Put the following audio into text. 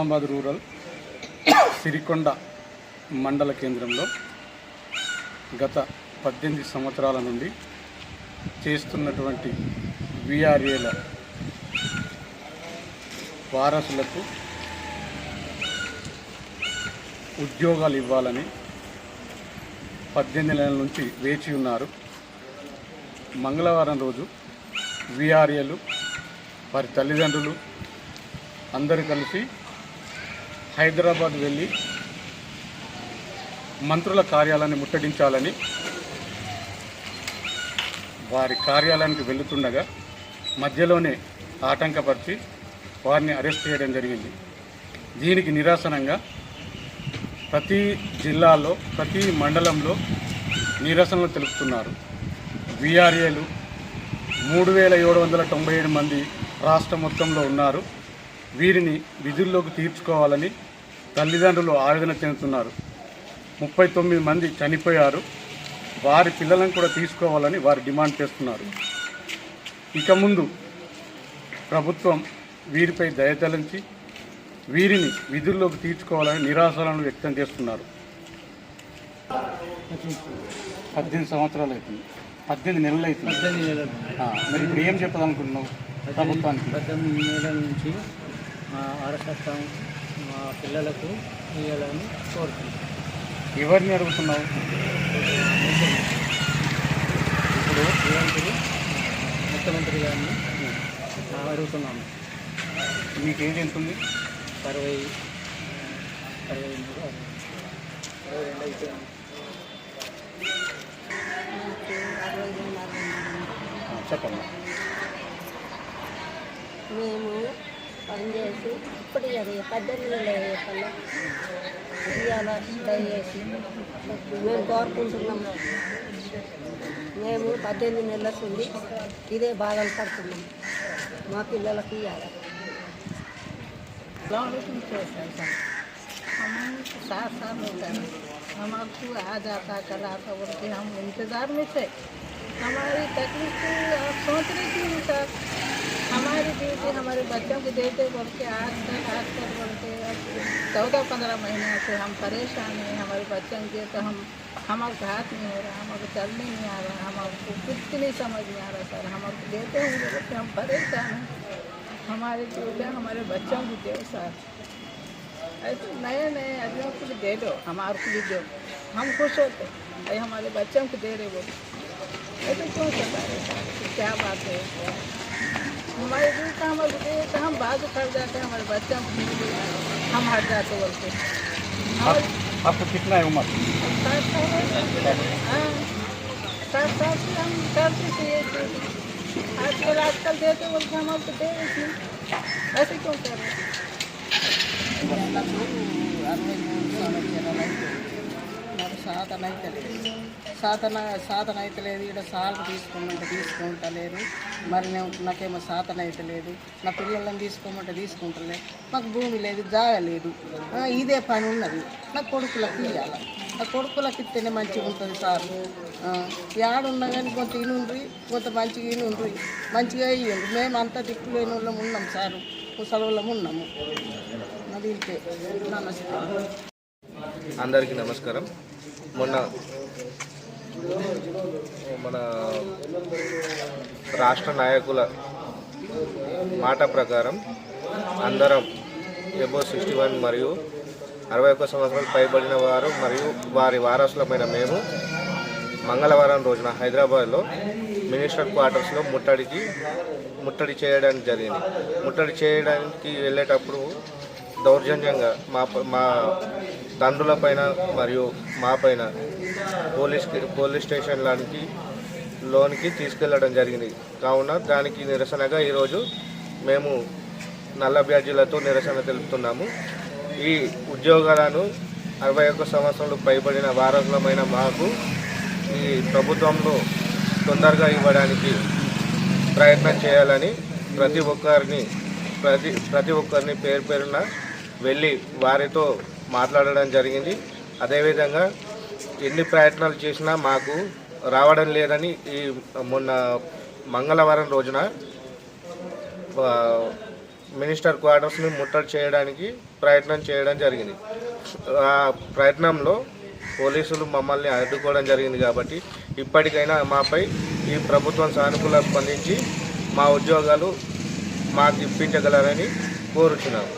Nizamabad rural Sirikonda మండల కేంద్రంలో గత పద్దెనిమిది సంవత్సరాల నుండి చేస్తున్నటువంటి విఆర్ఏల వారసులకు ఉద్యోగాలు ఇవ్వాలని పద్దెనిమిది నెలల నుంచి వేచి ఉన్నారు. మంగళవారం రోజు విఆర్ఏలు వారి తల్లిదండ్రులు అందరూ కలిసి హైదరాబాద్ వెళ్ళి మంత్రుల కార్యాలయాన్ని ముట్టడించాలని వారి కార్యాలయానికి వెళుతుండగా మధ్యలోనే ఆటంకపరిచి వారిని అరెస్ట్ చేయడం జరిగింది. దీనికి నిరాసనంగా ప్రతి జిల్లాలో ప్రతి మండలంలో నిరసనలు తెలుపుతున్నారు. విఆర్ఏలు మూడు వేల ఏడు వందల తొంభై ఏడు మంది రాష్ట్ర మొత్తంలో ఉన్నారు. వీరిని విధుల్లోకి తీర్చుకోవాలని తల్లిదండ్రులు ఆవేదన చెందుతున్నారు. ముప్పై తొమ్మిది మంది చనిపోయారు. వారి పిల్లలను కూడా తీసుకోవాలని వారు డిమాండ్ చేస్తున్నారు. ఇక ముందు ప్రభుత్వం వీరిపై దయతలించి వీరిని విధుల్లోకి తీర్చుకోవాలని నిరాశలను వ్యక్తం చేస్తున్నారు. పద్దెనిమిది సంవత్సరాలు అవుతుంది. పద్దెనిమిది నెలలు అవుతుంది. మరి ఇప్పుడు ఏం చెప్పాలనుకుంటున్నావు ప్రభుత్వానికి? పద్దెనిమిది నెలల నుంచి మా పిల్లలకు ఇవ్వాలని కోరుతున్నాం. ఎవరిని అడుగుతున్నావు? ఇప్పుడు రేవంతులు ముఖ్యమంత్రి గారిని ఆ, అడుగుతున్నాము మీకు ఏజ్ ఎంత ఉంది అరవై అరవై మూడు అరవై రెండు ఆ, చెప్పమ్మా. మేము పనిచేసి ఇప్పుడు అది పద్దెనిమిది నెలలు చెప్పాలి ఇవాళ దయచేసి మేము కోరుకుంటున్నాం మేము పద్దెనిమిది నెలలకు ఉంది ఇదే బాధలు పడుతున్నాం మా పిల్లలకి ఇవ్వాలి हमारे सात साल हो गए हमारे आ जाता कल आता बोल के हम इंतज़ार में थे हमारी तकलीफ तो आप सोच रही थी सर हमारी ड्यूटी हमारे बच्चों को देते बोल के, आज तक आज तक बोल के चौदह पंद्रह महीने से हम परेशान हैं, हमारे बच्चों के तो हम हमारे हाथ नहीं हो रहा हमारे चलने नहीं आ रहा हमारे कुछ नहीं समझ में आ रहा, सर। हमारे देते हैं बोल के हम परेशान हैं। हमारे ड्यूटी हमारे बच्चों को दे सर। ऐसे नए नए आदमियों को भी दे दो, हमारे को भी दो। हम खुश होते हमारे बच्चों को दे रहे वो ऐसे क्यों सता रहे? क्या बात है? हमारे दिल का हमारे तो हम बाजू खड़ जाते हैं हमारे बच्चों हम हट जाते बोलते और आपको कितना है उम्र साल हाँ, साल से हम करते थे। आजकल आजकल देते बोलते हम आपको दे रहे ऐसे क्यों कर रहे हैं? సాధన అయితే లేదు. సాధన సాధన అయితే లేదు. ఇక్కడ సార్లు తీసుకోమంటే తీసుకుంటలేరు మరి నేను నాకేమో సాధన అయితే లేదు. నా పిల్లలను తీసుకోమంటే తీసుకుంటలేదు మాకు భూమి లేదు జాగ లేదు. ఇదే పని ఉన్నది. నా కొడుకులకు ఇవ్వాలి నా కొడుకులకు ఇస్తేనే మంచిగా ఉంటుంది సార్. యాడున్నా కానీ కొంత ఇనుండ్రి కొంత మంచిగా ఇనుండ్రి. మంచిగా ఇవ్వండి మేము అంతా దిక్కులేని వాళ్ళం ఉన్నాం సారు. ముసలి ఉన్నాము. అది ఇంతే. నమస్కారం అందరికీ నమస్కారం. మొన్న మన రాష్ట్ర నాయకుల మాట ప్రకారం అందరం ఎబో సిక్స్టీ వన్ మరియు అరవై ఒక్క సంవత్సరాలు పైబడిన వారు మరియు వారి వారసులమైన మేము మంగళవారం రోజున హైదరాబాద్లో మినిస్టర్ క్వార్టర్స్లో ముట్టడికి ముట్టడి చేయడానికి జరిగింది. ముట్టడి చేయడానికి వెళ్ళేటప్పుడు దౌర్జన్యంగా మా మా తండ్రుల పైన మరియు మాపైన పోలీస్ పోలీస్ పోలీస్ స్టేషన్లోనికి లోనికి తీసుకెళ్ళడం జరిగింది. కావున దానికి నిరసనగా ఈరోజు మేము నల్ల బ్యాడ్జీలతో నిరసన తెలుపుతున్నాము. ఈ ఉద్యోగాలను అరవై ఒక్క సంవత్సరాలు పైబడిన వారసులమైన మాకు ఈ ప్రభుత్వంలో తొందరగా ఇవ్వడానికి ప్రయత్నం చేయాలని ప్రతి ఒక్కరిని ప్రతి ప్రతి ఒక్కరిని పేరు పేరున వెళ్ళి వారితో మాట్లాడడం జరిగింది. అదేవిధంగా ఎన్ని ప్రయత్నాలు చేసినా మాకు రావడం లేదని ఈ మొన్న మంగళవారం రోజున మినిస్టర్ క్వార్టర్స్ని ముట్టడి చేయడానికి ప్రయత్నం చేయడం జరిగింది. ఆ ప్రయత్నంలో పోలీసులు మమ్మల్ని అడ్డుకోవడం జరిగింది కాబట్టి ఇప్పటికైనా మాపై ఈ ప్రభుత్వం సానుకూల స్పందించి మా ఉద్యోగాలు మాకు ఇప్పించగలరని కోరుచున్నాము.